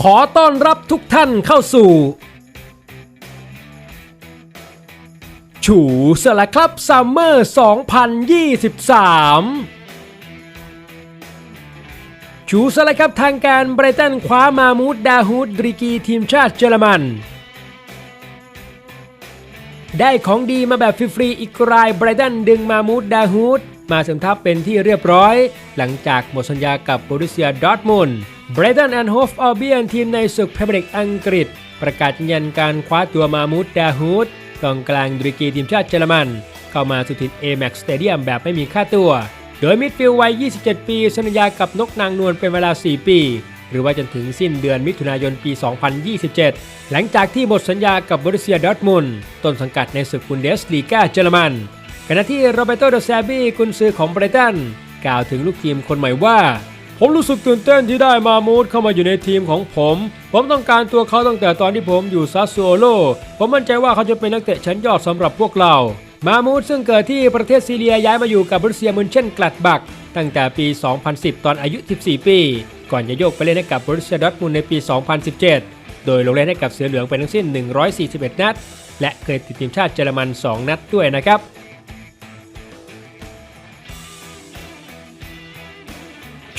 ขอต้อนรับทุกท่านเข้าสู่ฉูสละครับซัมเมอร์ 2023 ชูสละครับทางการไบรตันคว้ามามูดดาฮูดดริกีทีมชาติเยอรมัน ได้ของดีมาแบบฟรีๆอีกรายไบรตันดึงมามูดดาฮูดมาเสริมทัพเป็นที่เรียบร้อย หลังจากหมดสัญญากับโบรุเซียดอร์ทมุนด์ ไบรตันแอนด์โฮฟอัลเบียนทีมในศึกพรีเมียร์ลีกอังกฤษ ประกาศยืนยันการคว้าตัวมามูดดาฮูดกองกลางดุริกีทีมชาติเยอรมัน เข้ามาสู่ถิ่น Amex Stadium แบบไม่มีค่าตัว โดยมิดฟิลด์วัย 27 ปีสัญญากับนกนางนวลเป็นเวลา 4 ปี หรือว่าจนถึงสิ้นเดือนมิถุนายนปี 2027 หลังจากที่หมดสัญญากับบรุเซียดอร์ทมุนต้นสังกัดในศึกบุนเดสลีกาเยอรมันขณะที่โรเบโตเดแซบีกุนซือของไบรตันกล่าวถึงลูกทีมคนใหม่ว่า ผมรู้สึกตื่นเต้นที่ได้มามูดเข้ามาอยู่ในทีมของผม ผมต้องการตัวเขาตั้งแต่ตอนที่ผมอยู่ซาสโซโล ผมมั่นใจว่าเขาจะเป็นนักเตะชั้นยอดสำหรับพวกเรา มามูดซึ่งเกิดที่ประเทศซีเรียย้ายมาอยู่กับบรุเซียมุนเช่นกลัดบัก ตั้งแต่ปี 2010 ตอนอายุ 14 ปี ก่อนจะโยกไปเล่นให้กับบรุเซียดอทมุนในปี 2017 โดยลงเล่นให้กับเสือเหลืองไปทั้งสิ้น 141 นัด และเคยติดทีมชาติเยอรมัน 2 นัดด้วยนะครับ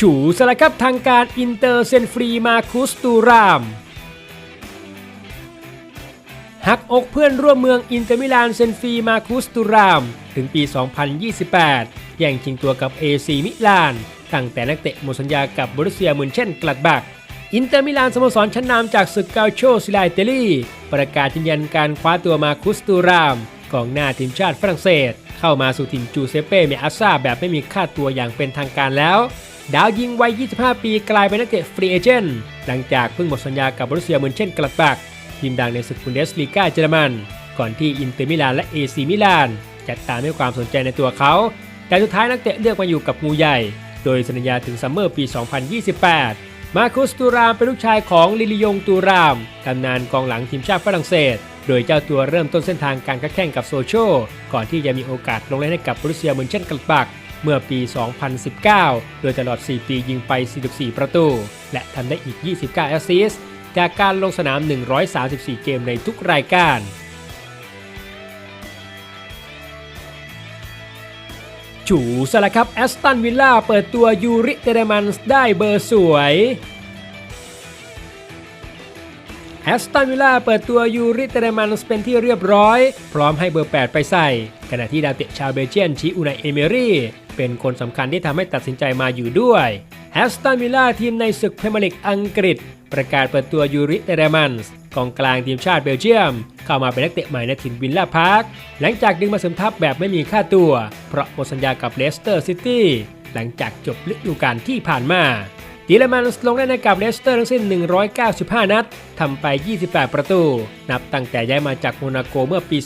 ฉูสละครับทางการอินเตอร์เซนฟรีมาคุสตูรามหักอกเพื่อนร่วมเมืองอินเตอร์มิลานเซนฟรีมาคุสตูราม ถึงปี 2028 แย่งชิงตัวกับ AC มิลาน ตั้งแต่นักเตะหมดสัญญากับบรุเซียมุนเช่นกลัดบัก อินเตอร์มิลานสโมสรชั้นนำจากศึกเกาโชซิลาเตลีประกาศยืนยันการคว้าตัวมาคุสตูรามกองหน้าทีมชาติฝรั่งเศส เข้ามาสู่ทีมจูเซเป้เมอาซาแบบไม่มีค่าตัวอย่างเป็นทางการแล้ว ดาวยิงวัย 25 ปีกลายเป็นนักเตะฟรีเอเจนต์หลังจากเพิ่งหมดสัญญากับบรุเซียเหมือนเช่นกลัดบักทีมดังในศึกบุนเดสลีกาเยอรมัน ก่อนที่อินเตอร์มิลานและเอซีมิลาน จะตามให้ความสนใจในตัวเขา แต่สุดท้ายนักเตะเลือกมาอยู่กับงูใหญ่ โดยสัญญาถึงซัมเมอร์ปี 2028 มาคุสตูรามเป็นลูกชายของลิลิยงตูรามตำนานกองหลังทีมชาติฝรั่งเศส โดยเจ้าตัวเริ่มต้นเส้นทางการค้าแข่งกับโซโชก่อนที่จะมีโอกาสลงเล่นให้กับบรุเซียเหมือนเช่นกลัดบัก เมื่อปี 2019 โดยตลอด 4 ปียิงไป 44 ประตู และทำได้อีก 29 แอสซิสต์จากการลงสนาม 134 เกมในทุกรายการจูสละครับแอสตันวิลล่าเปิดตัวยูริเตเรมันส์ได้เบอร์สวยแอสตันวิลล่าเปิดตัวยูริเตเรมันส์เป็นที่เรียบร้อย พร้อมให้เบอร์ 8 ไปใส่ ขณะที่ดาวเตะชาวเบลเจียนชิอุนายเอเมรี่เป็นคนสำคัญที่ทำให้ตัดสินใจมาอยู่ด้วยแอสตันวิลล่าทีมในศึกพรีเมียร์ลีกอังกฤษ ประกาศเปิดตัวยูริเตเรมันส์กองกลางทีมชาติเบลเยียม เข้ามาเป็นนักเตะใหม่ในถิ่นวิลล่าพาร์คหลังจากดึงมาเสริมทัพแบบไม่มีค่าตัว เพราะหมดสัญญากับเลสเตอร์ซิตี้หลังจากจบฤดูกาลที่ผ่านมา ดีเลมันส์ลงเล่นให้กับเลสเตอร์ทั้งสิ้น 195 นัดทำไป 28 ประตู นับตั้งแต่ย้ายมาจากโมนาโกเมื่อปี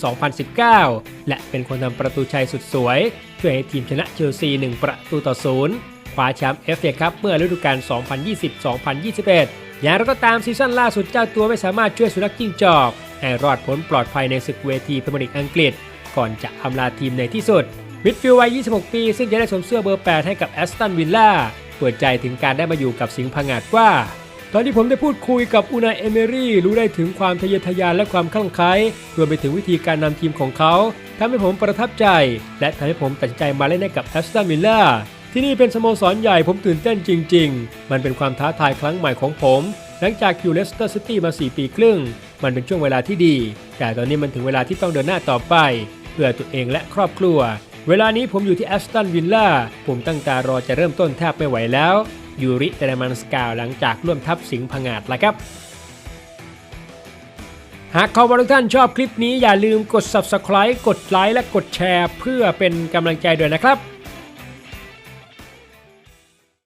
2019 และเป็นคนทำประตูชัยสุดสวย ช่วยให้ทีมชนะเชลซี 1 ประตูต่อศูนย์คว้าแชมป์เอฟเอคัพเมื่อฤดูกาล 2020-2021 อย่างไรก็ตามซีซั่นล่าสุดเจ้าตัวไม่สามารถช่วยสุนัขจิ้งจอกให้รอดพ้นปลอดภัยในศึกเวทีพรีเมียร์ลีกอังกฤษ ก่อนจะอำลาทีมในที่สุดมิดฟิลด์วัย 26 ปี ซึ่งจะได้สวมเสื้อเบอร์ 8 ให้กับแอสตันวิลล่า ปิดใจถึงการได้มาอยู่กับสิงห์พังาดว่า ตอนที่ผมได้พูดคุยกับอูนายเอเมรี่รู้ได้ถึงความทะเยอทะยานและความคลั่งไคล้รวมไปถึงวิธีการนำทีมของเขาทำให้ผมประทับใจ และทำให้ผมตัดใจมาเล่นให้กับแอสตันวิลล่าที่นี่เป็นสโมสรใหญ่ผมตื่นเต้นจริง ๆ มันเป็นความท้าทายครั้งใหม่ของผม หลังจากอยู่เลสเตอร์ซิตี้มา 4 ปีครึ่ง มันเป็นช่วงเวลาที่ดี แต่ตอนนี้มันถึงเวลาที่ต้องเดินหน้าต่อไป เพื่อตัวเองและครอบครัว เวลานี้ผมอยู่ที่แอสตันวิลล่าผมตั้งตารอจะเริ่มต้นแทบไม่ไหวแล้ว ยูริเตเรมันสกาวหลังจากร่วมทัพสิงห์พงาดละครับ หากขอบทุกท่านชอบคลิปนี้อย่าลืมกด subscribe กดไลค์และกดแชร์ เพื่อเป็นกำลังใจด้วยนะครับ